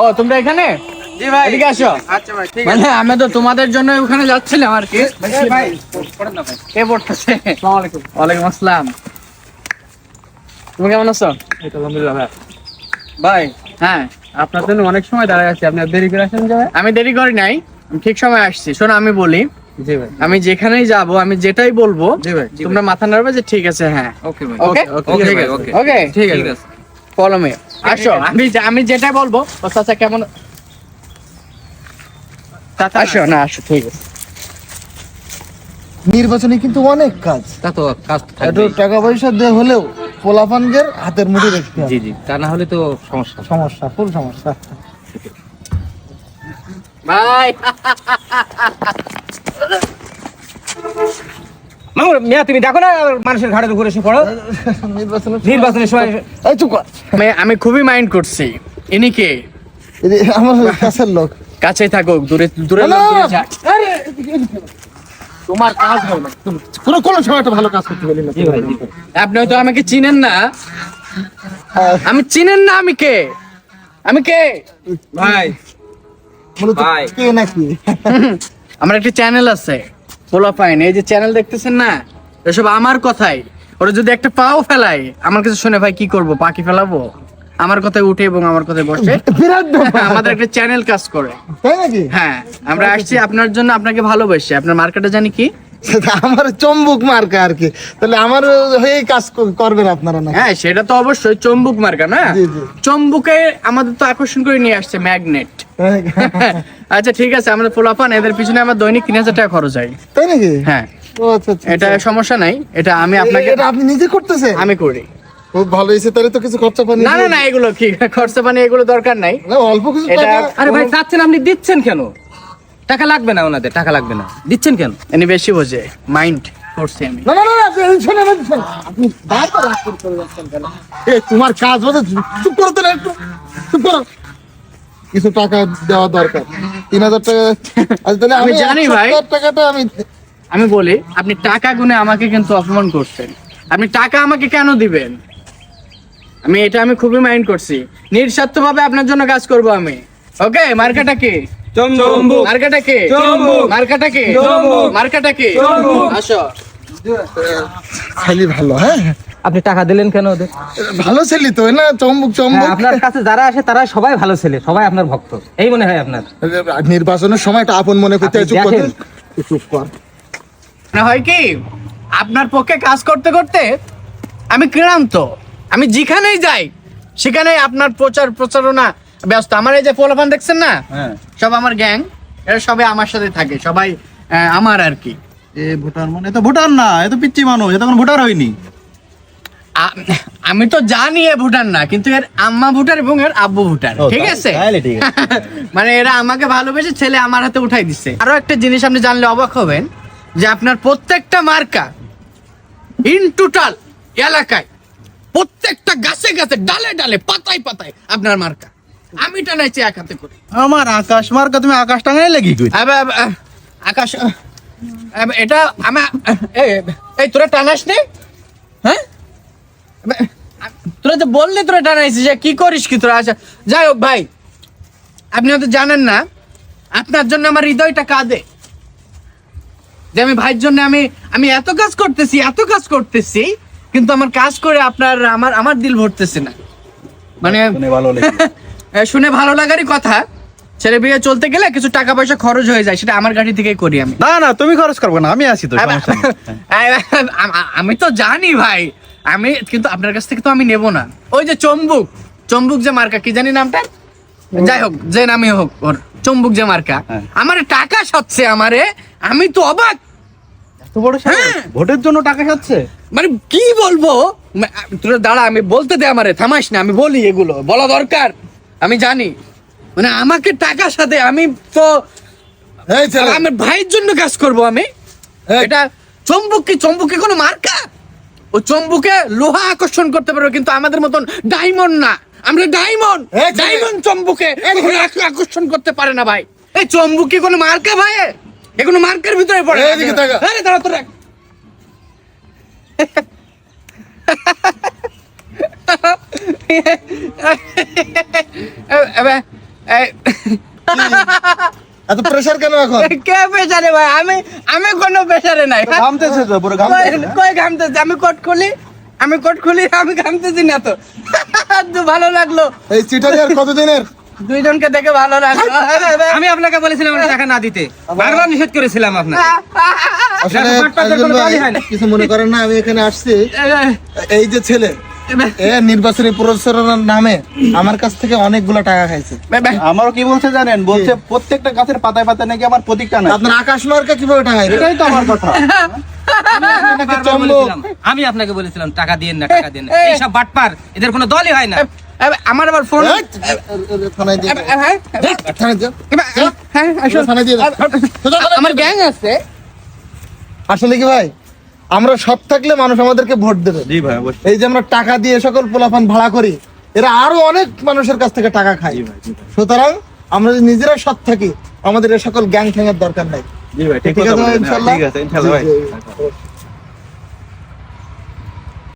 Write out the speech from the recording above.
ও তোমরা এখানে? জি ভাই। এদিকে আসো। আচ্ছা ভাই ঠিক মানে আমি তো তোমাদের জন্য ওখানে যাচ্ছিলাম আর কি। আছে ভাই পড়েন না ভাই। কে পড়তেছে? আসসালামু আলাইকুম আসসালাম। তুমি কেমন আছো? এই তো আলহামদুলিল্লাহ ভাই। ভাই হ্যাঁ। আপনার জন্য অনেক সময় দাঁড়ায় আছি। আপনি আর দেরি করে আসেন যে ভাই? আমি দেরি করি নাই। ঠিক সময় আসছি। শোনো আমি বলি আমি যেখানেই যাব আমি যেটাই বলব জি ভাই জি তোমরা মাথা নাড়বে যে ঠিক আছে হ্যাঁ। ওকে ভাই। ওকে ওকে ঠিক আছে। ওকে। ওকে ঠিক আছে। ফলো মি আসো। আমি আমি যেটা বলব চাচা কেমন? আসো না আসো ঠিক আছে। নির্বাচনে কিন্তু অনেক কাজ। তা তো কাজ একটু টাকা পয়সা দিয়ে হলেও পোলাপানদের হাতের মুঠে রাখতে জি জি তা না হলে তো সমস্যা। সমস্যা ফুল সমস্যা। বাই মামুর মিয়া তুমি দেখো না মানুষের ঘাড়ের উপরে এসে পড়ো। নির্বাচনের সময় এই চুপ কর। আমি আমি খুবই মাইন্ড করছি। ইনি কে? আমার কাছের লোক। কাছেই থাকুক দূরে দূরে। তোমার কাজ হয় না। কোনো কোনো সময় একটা ভালো কাজ করতে পারি না। আপনি হয়তো আমাকে চিনেন না। আমি চিনেন না আমি কে? আমি কে? ভাই। ভাই। কে নাকি? আমার একটা চ্যানেল আছে। পোলা পায়নি এই যে চ্যানেল দেখতেছেন না এসব আমার কথাই। ওরা যদি একটা পাও ফেলায় আমার কাছে শুনে ভাই কি করব? পাখি ফেলাবো? আমার কথায় উঠে এবং আমার কথায় বসে। আমাদের একটা চ্যানেল কাজ করে। হ্যাঁ আমরা আসছি আপনার জন্য আপনাকে ভালোবাসি। আপনার মার্কেটে জানি কি? আমার চম্বুক মার্কা আর কি। তাহলে আমার হয়ে কাজ করবেন আপনারা না হ্যাঁ সেটা তো অবশ্যই চম্বুক মার্কা না? জি, জি। চম্বুকে আমাদের তো আকর্ষণ করে নিয়ে আসছে ম্যাগনেট। আচ্ছা ঠিক আছে আমাদের পোলাপান এদের পিছনে আমার দৈনিক তিন হাজার টাকা খরচ হয়। তাই নাকি? হ্যাঁ। ও আচ্ছা আচ্ছা এটা সমস্যা নাই এটা আমি আপনাকে এটা আপনি নিজে করতেছেন? আমি করি। খুব ভালো হয়েছে তাহলে তো কিছু খরচা পানি না না না এগুলো কি? খরচা পানি এগুলো দরকার নাই। অল্প কিছু আরে ভাই চাচ্ছেন আপনি দিচ্ছেন কেন? টাকা লাগবে না ওনাদের টাকা লাগবে না। দিচ্ছেন কেন? এনি বেশি বোঝে মাইন্ড করছি আমি। না না না আপনি বারবার রাগ করে যাচ্ছেন কেন? এ তোমার কাজ হচ্ছে চুপ করো তো না একটু চুপ করো। কিছু টাকা দেওয়া দরকার। তিন হাজার টাকা আচ্ছা তাহলে আমি জানি ভাই। টাকাটা আমি আমি বলি আপনি টাকা গুনে আমাকে কিন্তু অপমান করছেন। আপনি টাকা আমাকে কেন দিবেন? আমি এটা আমি খুবই মাইন্ড করছি। নিঃস্বার্থ ভাবে আপনার জন্য কাজ করব আমি। ওকে মার্কাটা কি? চম্বুক। মার্কাটা কি? চম্বুক। মার্কাটা কি? চম্বুক। মার্কাটা কি? চম্বুক। আসো। খালি ভালো হ্যাঁ? আপনি টাকা দিলেন কেন ওদের? ভালো ছেলে তো না? চম্বুক চম্বুক। হ্যাঁ, আপনার কাছে যারা আসে তারা সবাই ভালো ছেলে সবাই আপনার ভক্ত। এই মনে হয় আপনার। নির্বাচনের সময় একটা আপন মনে করতে হয়, চুপ কর। চুপ কর। না হয় কি আপনার পক্ষে কাজ করতে করতে আমি ক্লান্ত আমি যেখানেই যাই সেখানেই আপনার প্রচার প্রচারণা ব্যস্ত। আমার এই যে পোলাপান দেখছেন না? হ্যাঁ। সব আমার গ্যাং। এরা সবাই আমার সাথে থাকে সবাই আমার আর কি। এ ভুটান মানে তো ভুটান না এ তো পিচ্ছি মানুষ এ তো ভোটার হয়নি। আমি তো জানি এ ভুটান না কিন্তু এর আম্মা ভুটার এবং এর আব্বু ভুটার ঠিক আছে? মানে এরা আমাকে ভালোবেসে ছেলে আমার হাতে উঠাই দিচ্ছে আরও একটা জিনিস আপনি জানলে অবাক হবেন যে আপনার প্রত্যেকটা মার্কা ইন টোটাল এলাকায় প্রত্যেকটা গাছে গাছে ডালে ডালে পাতায় পাতায় আপনার মার্কা। আমি টানাইছি এক হাতে করে। আমার আকাশ মার্কা তুমি আকাশ টাঙাই লাগি কই আকাশ এটা আমি এই তোরা টানাস নে হ্যাঁ তোরা তো বললি তোরা টানাইছিস যে কি করিস কি তোরা? আচ্ছা যাই হোক ভাই আপনি হয়তো জানেন না আপনার জন্য আমার হৃদয়টা কাঁদে। যে আমি ভাইয়ের জন্য আমি আমি এত কাজ করতেছি এত কাজ করতেছি কিন্তু আমার কাজ করে আপনার আমার আমার দিল ভরতেছে না। মানে ভালো শুনে ভালো লাগারই কথা। ছেলে বিয়ে চলতে গেলে কিছু টাকা পয়সা খরচ হয়ে যায় সেটা আমার গাড়ি থেকেই করি আমি। না না তুমি খরচ করবে না আমি আছি তো সমস্যা নেই। আমি তো জানি ভাই আমি কিন্তু আপনার কাছ থেকে তো আমি নেব না। ওই যে চম্বুক চম্বুক যে মার্কা কি জানি নামটা? যাই হোক যে নামই হোক ওর চম্বুক যে মার্কা। হ্যাঁ। আমার টাকা সচ্ছে আমারে আমি তো অবাক। এত বড় সাহস? হ্যাঁ। ভোটের জন্য টাকা খাচ্ছে মানে কি বলব? মা- তোরা দাঁড়া আমি বলতে দে আমারে থামাস না আমি বলি এগুলো বলা দরকার। আমি জানি। মানে আমাকে টাকার সাথে আমি তো আমার ভাইয়ের জন্য কাজ করব আমি। এটা চম্বুক কি চম্বুকে কোনো মার্কা? ও চম্বুকে লোহা আকর্ষণ করতে পারবে কিন্তু আমাদের মতন ডায়মন্ড না। আমরা ডায়মন্ড ডায়মন্ড চম্বুকে আকর্ষণ করতে পারে না ভাই। এই চম্বুক কি কোনো মার্কা ভাই? এ কোনো মার্কার ভিতরে পড়ে। আরে দাঁড়া তোরা এবার এই এত প্রেশার কেন এখন? কে পেশারে ভাই? আমি আমি কোনো পেশারে নাই। ঘামতেছে তো পুরো কই ঘামতেছে কই ঘামতেছি? আমি কোট খুলি আমি কোট খুলি আমি ঘামতেছি না তো। তো ভালো লাগল। এই চিটারি আর কতদিনের? দুইজনকে দেখে ভালো লাগল। আমি আপনাকে বলেছিলাম টাকা না দিতে। বারবার নিষেধ করেছিলাম আপনাকে। হয়। কিছু মনে করেন না আমি এখানে আসছি। এই যে ছেলে এ নির্বাচনী প্রচারণার নামে আমার কাছ থেকে অনেকগুলো টাকা খাইছে। আমারও কি বলছে জানেন? বলছে প্রত্যেকটা গাছের পাতায় পাতায় নাকি আমার প্রতীকটা নাই। আপনার আকাশ মার্কা কীভাবে টাকা এটাই তো আমার কথা। আমি আপনাকে বলেছিলাম টাকা দিয়েন না টাকা দিয়েন না। এইসব বাটপার এদের কোনো দলই হয় না। আমার আবার ফোন থানায় দিয়ে থানায়। হ্যাঁ থানায় দিয়ে আমার গ্যাং আছে। আসলে কি ভাই? আমরা সব থাকলে মানুষ আমাদেরকে ভোট দেবে। জি ভাই অবশ্যই। এই যে আমরা টাকা দিয়ে সকল পোলাপান ভাড়া করি এরা আরও অনেক মানুষের কাছ থেকে টাকা খাই সুতরাং আমরা যদি নিজেরা সৎ থাকি আমাদের এ সকল গ্যাং ঠ্যাঙের দরকার নাই। জি ভাই ঠিক আছে ঠিক আছে ভাই।